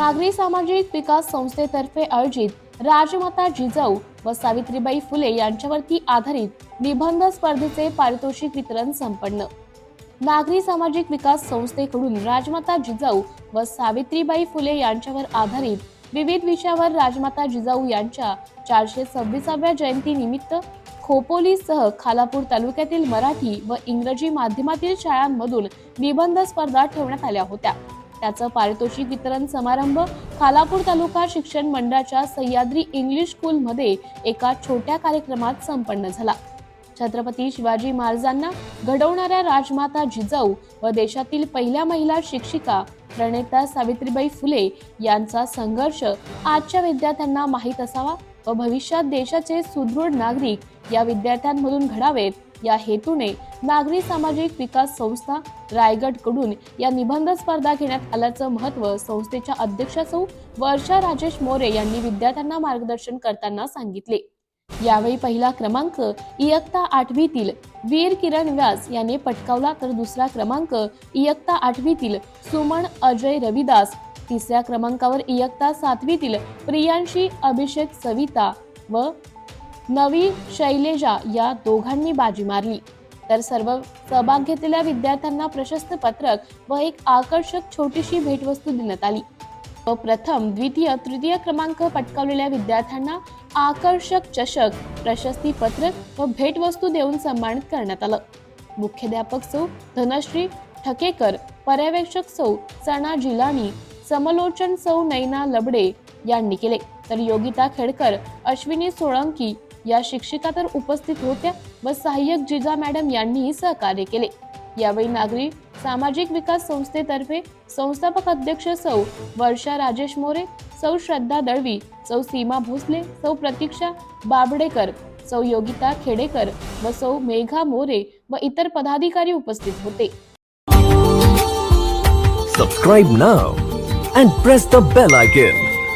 नागरी सामाजिक विकास संस्थेतर्फे आयोजित राजमाता जिजाऊ व सावित्रीबाई फुले यांच्यावरती आधारित निबंध स्पर्धेचे पारितोषिक वितरण संपन्न. नागरी सामाजिक विकास संस्थेकडून राजमाता जिजाऊ व सावित्रीबाई फुले यांच्यावर आधारित विविध विषयावर राजमाता जिजाऊ यांच्या चारशे सव्वीसाव्या जयंती निमित्त खोपोलीसह खालापूर तालुक्यातील मराठी व इंग्रजी माध्यमातील शाळांमधून निबंध स्पर्धा ठेवण्यात आल्या होत्या. त्याचं पारितोषिक वितरण समारंभ खालापूर तालुका शिक्षण मंडळाच्या सह्याद्री इंग्लिश स्कूलमध्ये एका छोट्या कार्यक्रमात संपन्न झाला. छत्रपती शिवाजी महाराजांना घडवणाऱ्या राजमाता जिजाऊ व देशातील पहिल्या महिला शिक्षिका प्रणेता सावित्रीबाई फुले यांचा संघर्ष आजच्या विद्यार्थ्यांना माहीत असावा व भविष्यात देशाचे सुदृढ नागरिक या विद्यार्थ्यांमधून घडावेत या हेतूने नागरी सामाजिक विकास संस्था रायगडकडून या निबंध स्पर्धा घेण्यात आल्याचं महत्त्व संस्थेच्या अध्यक्षा सौ वर्षा राजेश मोरे यांनी विद्यार्थ्यांना मार्गदर्शन करताना सांगितले. यावेळी पहिला क्रमांक इयत्ता आठवीतील वीर किरण व्यास याने पटकावला तर दुसरा क्रमांक इयत्ता आठवीतील सुमन अजय रविदास तिसऱ्या क्रमांकावर इयत्ता सातवीतील प्रियांशी अभिषेक सविता व नवी शैलेजा या दोघांनी बाजी मारली. तर सर्व सहभाग घेतलेल्या विद्यार्थ्यांना प्रशस्त पत्रक व एक आकर्षक छोटीशी भेटवस्तू देण्यात आली. व प्रथम द्वितीय तृतीय क्रमांक पटकावलेल्या विद्यार्थ्यांना आकर्षक चषक प्रशस्ती पत्रक व भेटवस्तू देऊन सन्मानित करण्यात आलं. मुख्याध्यापक सौ धनश्री ठकेकर पर्यवेक्षक सौ सणा जिलानी समलोचन सौ नैना लबडे यांनी केले. तर योगिता खेडकर अश्विनी सोळंकी या शिक्षिका तर उपस्थित होत्या व सहाय्यक जिजा मॅडम यांनीही सहकार्य केले. यावेळी नागरी सामाजिक विकास संस्थेतर्फे संस्थापक अध्यक्ष सौ वर्षा राजेश मोरे सौ श्रद्धा दळवी सौ सीमा भोसले सौ प्रतीक्षा बाबडेकर सौ योगिता खेडेकर व सौ मेघा मोरे व इतर पदाधिकारी उपस्थित होते. Subscribe now and press the bell icon